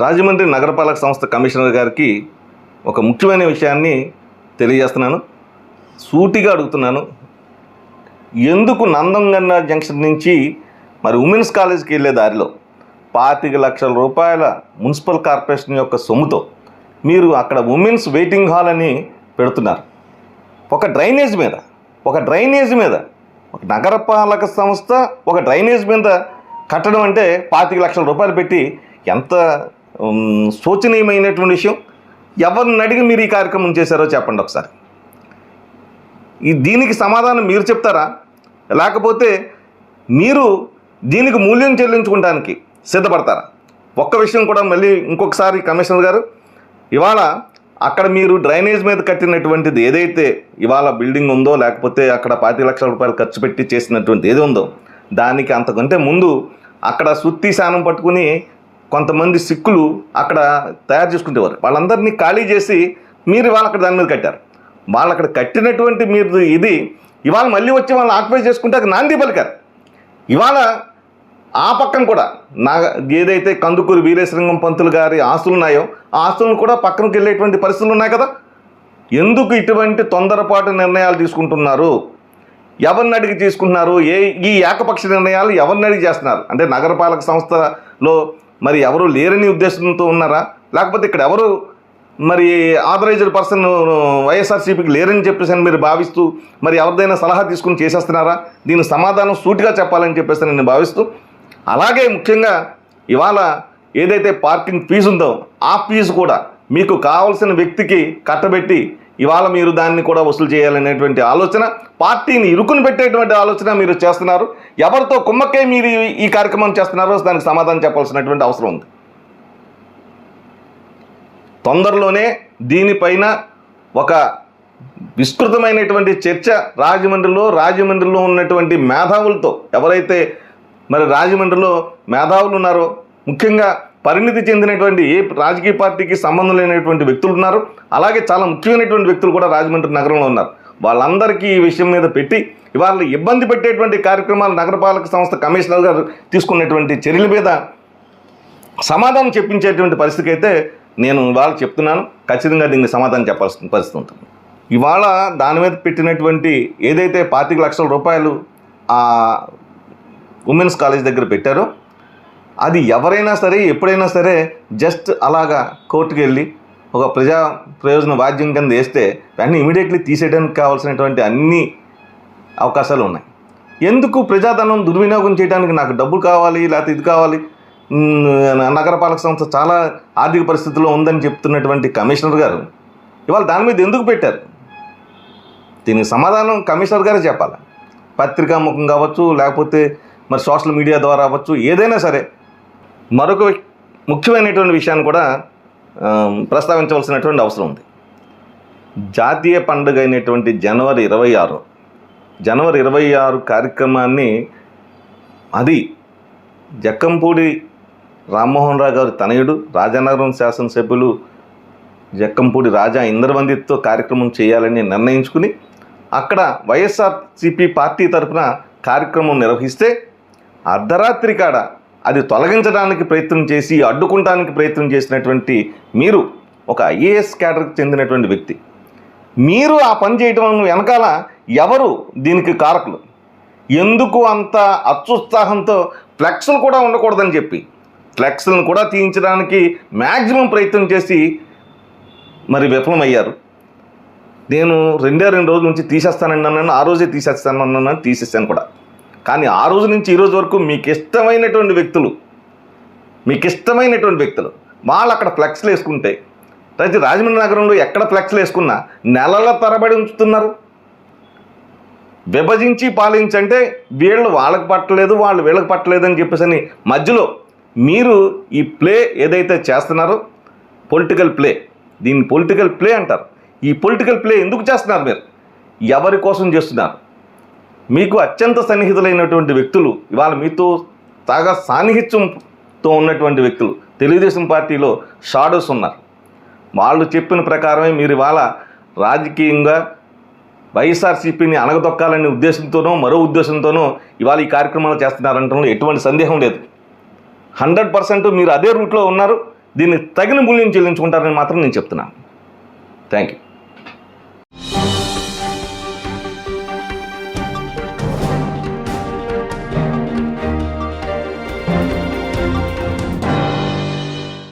రాజమండ్రి నగరపాలక సంస్థ కమిషనర్ గారికి ఒక ముఖ్యమైన విషయాన్ని తెలియజేస్తున్నాను. సూటిగా అడుగుతున్నాను. ఎందుకు నందంగన్న జంక్షన్ నుంచి మరి ఉమెన్స్ కాలేజీకి వెళ్ళే దారిలో పాతిక లక్షల రూపాయల మున్సిపల్ కార్పొరేషన్ యొక్క సొమ్ముతో మీరు అక్కడ ఉమెన్స్ వెయిటింగ్ హాల్ అని పెడుతున్నారు. ఒక డ్రైనేజ్ మీద ఒక డ్రైనేజ్ మీద ఒక నగరపాలక సంస్థ ఒక డ్రైనేజ్ మీద కట్టడం అంటే పాతిక లక్షల రూపాయలు పెట్టి ఎంత శోచనీయమైనటువంటి విషయం. ఎవరిని అడిగి మీరు ఈ కార్యక్రమం చేశారో చెప్పండి ఒకసారి. ఈ దీనికి సమాధానం మీరు చెప్తారా? లేకపోతే మీరు దీనికి మూల్యం చెల్లించుకోవడానికి సిద్ధపడతారా? ఒక్క విషయం కూడా మళ్ళీ ఇంకొకసారి కమిషనర్ గారు ఇవాళ అక్కడ మీరు డ్రైనేజ్ మీద కట్టినటువంటిది ఏదైతే ఇవాళ బిల్డింగ్ ఉందో లేకపోతే అక్కడ పాతి లక్షల రూపాయలు ఖర్చు పెట్టి చేసినటువంటి ఏది ఉందో దానికి అంతకంటే ముందు అక్కడ సుత్తి శానం పట్టుకుని కొంతమంది సిక్కులు అక్కడ తయారు చేసుకునేవారు వాళ్ళందరినీ ఖాళీ చేసి మీరు ఇవాళ అక్కడ దాని మీద కట్టారు. వాళ్ళు అక్కడ కట్టినటువంటి మీరు ఇది ఇవాళ మళ్ళీ వచ్చి వాళ్ళని ఆక్యుపై చేసుకుంటే అది నాంది పలికారు. ఇవాళ ఆ పక్కన కూడా నా ఏదైతే కందుకూరు వీరేశలింగం పంతులు గారి ఆస్తులు ఉన్నాయో ఆ ఆస్తులను కూడా పక్కనకి వెళ్ళేటువంటి పరిస్థితులు ఉన్నాయి కదా. ఎందుకు ఇటువంటి తొందరపాటు నిర్ణయాలు తీసుకుంటున్నారు? ఎవరిని అడిగి తీసుకుంటున్నారు? ఏ ఈ ఏకపక్ష నిర్ణయాలు ఎవరిని అడిగి చేస్తున్నారు? అంటే నగరపాలక సంస్థలో మరి ఎవరు లేరని ఉద్దేశంతో ఉన్నారా? లేకపోతే ఇక్కడ ఎవరు మరి ఆథరైజ్డ్ పర్సన్ వైఎస్ఆర్సీపీకి లేరని చెప్పేసి అని మీరు భావిస్తూ మరి ఎవరిదైనా సలహా తీసుకుని చేసేస్తున్నారా? దీని సమాధానం సూటిగా చెప్పాలని చెప్పేసి నేను భావిస్తూ అలాగే ముఖ్యంగా ఇవాళ ఏదైతే పార్కింగ్ ఫీజు ఉందో ఆ ఫీజు కూడా మీకు కావాల్సిన వ్యక్తికి కట్టబెట్టి ఇవాళ మీరు దాన్ని కూడా వసూలు చేయాలనేటువంటి ఆలోచన పార్టీని ఇరుకుని పెట్టేటువంటి ఆలోచన మీరు చేస్తున్నారు. ఎవరితో కుమ్మక్కే మీరు ఈ- ఈ కార్యక్రమం చేస్తున్నారో దానికి సమాధానం చెప్పాల్సినటువంటి అవసరం ఉంది. తొందరలోనే దీనిపైన ఒక విస్తృతమైనటువంటి చర్చ రాజమండ్రిలో రాజమండ్రిలో ఉన్నటువంటి మేధావులతో ఎవరైతే మరి రాజమండ్రిలో మేధావులు ఉన్నారో ముఖ్యంగా పరిణితి చెందినటువంటి ఏ రాజకీయ పార్టీకి సంబంధం లేనటువంటి వ్యక్తులు ఉన్నారు. అలాగే చాలా ముఖ్యమైనటువంటి వ్యక్తులు కూడా రాజమండ్రి నగరంలో ఉన్నారు. వాళ్ళందరికీ ఈ విషయం మీద పెట్టి ఇవాళ ఇబ్బంది పెట్టేటువంటి కార్యక్రమాలు నగరపాలక సంస్థ కమిషనర్ గారు తీసుకున్నటువంటి చర్యల మీద సమాధానం చెప్పించేటువంటి పరిస్థితికి అయితే నేను ఇవాళ చెప్తున్నాను. ఖచ్చితంగా దీనికి సమాధానం చెప్పాల్సిన పరిస్థితి ఉంటుంది. ఇవాళ దాని మీద పెట్టినటువంటి ఏదైతే పాతిక లక్షల రూపాయలు ఆ ఉమెన్స్ కాలేజ్ దగ్గర పెట్టారో అది ఎవరైనా సరే ఎప్పుడైనా సరే జస్ట్ అలాగా కోర్టుకు వెళ్ళి ఒక ప్రజా ప్రయోజన వాద్యం కింద వేస్తే దాన్ని ఇమీడియట్లీ తీసేయడానికి కావాల్సినటువంటి అన్ని అవకాశాలు ఉన్నాయి. ఎందుకు ప్రజాధనం దుర్వినియోగం చేయడానికి నాకు డబ్బులు కావాలి లేకపోతే ఇది కావాలి? నగరపాలక సంస్థ చాలా ఆర్థిక పరిస్థితిలో ఉందని చెప్తున్నటువంటి కమిషనర్ గారు ఇవాళ దాని మీద ఎందుకు పెట్టారు? దీనికి సమాధానం కమిషనర్ గారే చెప్పాలి. పత్రికా ముఖం కావచ్చు లేకపోతే మరి సోషల్ మీడియా ద్వారా అవ్వచ్చు ఏదైనా సరే మరొక ముఖ్యమైనటువంటి విషయాన్ని కూడా ప్రస్తావించవలసినటువంటి అవసరం ఉంది. జాతీయ పండుగ అయినటువంటి జనవరి ఇరవై ఆరు జనవరి ఇరవై ఆరు కార్యక్రమాన్ని అది జక్కంపూడి రామ్మోహన్ రావు గారి తనయుడు రాజానగరం శాసనసభ్యులు జక్కంపూడి రాజా ఇంద్రవందితో కార్యక్రమం చేయాలని నిర్ణయించుకుని అక్కడ వైఎస్ఆర్సిపి పార్టీ తరఫున కార్యక్రమం నిర్వహిస్తే అర్ధరాత్రి కాడ అది తొలగించడానికి ప్రయత్నం చేసి అడ్డుకుంటానికి ప్రయత్నం చేసినటువంటి మీరు ఒక ఐఏఎస్ క్యాడర్కి చెందినటువంటి వ్యక్తి. మీరు ఆ పని చేయటం వెనకాల ఎవరు దీనికి కారకులు? ఎందుకు అంత అత్యుత్సాహంతో ఫ్లెక్స్లు కూడా ఉండకూడదని చెప్పి ఫ్లెక్స్లను కూడా తీయించడానికి మ్యాక్సిమం ప్రయత్నం చేసి మరి విఫలమయ్యారు. నేను రెండే రెండు రోజుల నుంచి తీసేస్తానండి అన్నాను ఆ రోజే తీసేస్తాను అన్నాను తీసేసాను కూడా. కానీ ఆ రోజు నుంచి ఈరోజు వరకు మీకు ఇష్టమైనటువంటి వ్యక్తులు మీకు ఇష్టమైనటువంటి వ్యక్తులు వాళ్ళు అక్కడ ఫ్లెక్స్లు వేసుకుంటే అయితే రాజమండ్రి నగరంలో ఎక్కడ ఫ్లెక్స్లు వేసుకున్నా నెలల తరబడి ఉంచుతున్నారు. విభజించి పాలించంటే వీళ్ళు వాళ్ళకి పట్టలేదు వాళ్ళు వీళ్ళకి పట్టలేదు అని చెప్పేసి అని మధ్యలో మీరు ఈ ప్లే ఏదైతే చేస్తున్నారో పొలిటికల్ ప్లే దీన్ని పొలిటికల్ ప్లే అంటారు. ఈ పొలిటికల్ ప్లే ఎందుకు చేస్తున్నారు మీరు? ఎవరి కోసం చేస్తున్నారు? మీకు అత్యంత సన్నిహితులైనటువంటి వ్యక్తులు ఇవాళ మీతో తాగా సాన్నిహిత్యంతో ఉన్నటువంటి వ్యక్తులు తెలుగుదేశం పార్టీలో షాడోస్ ఉన్నారు. వాళ్ళు చెప్పిన ప్రకారమే మీరు ఇవాళ రాజకీయంగా వైఎస్ఆర్సీపీని అణగదొక్కాలనే ఉద్దేశంతోనో మరో ఉద్దేశంతోనో ఇవాళ ఈ కార్యక్రమాలు చేస్తున్నారంటే ఎటువంటి సందేహం లేదు. హండ్రెడ్ పర్సెంట్ మీరు అదే రూట్లో ఉన్నారు దీన్ని తగిన మూల్యం చెల్లించుకుంటారని మాత్రం నేను చెప్తున్నాను. Thank you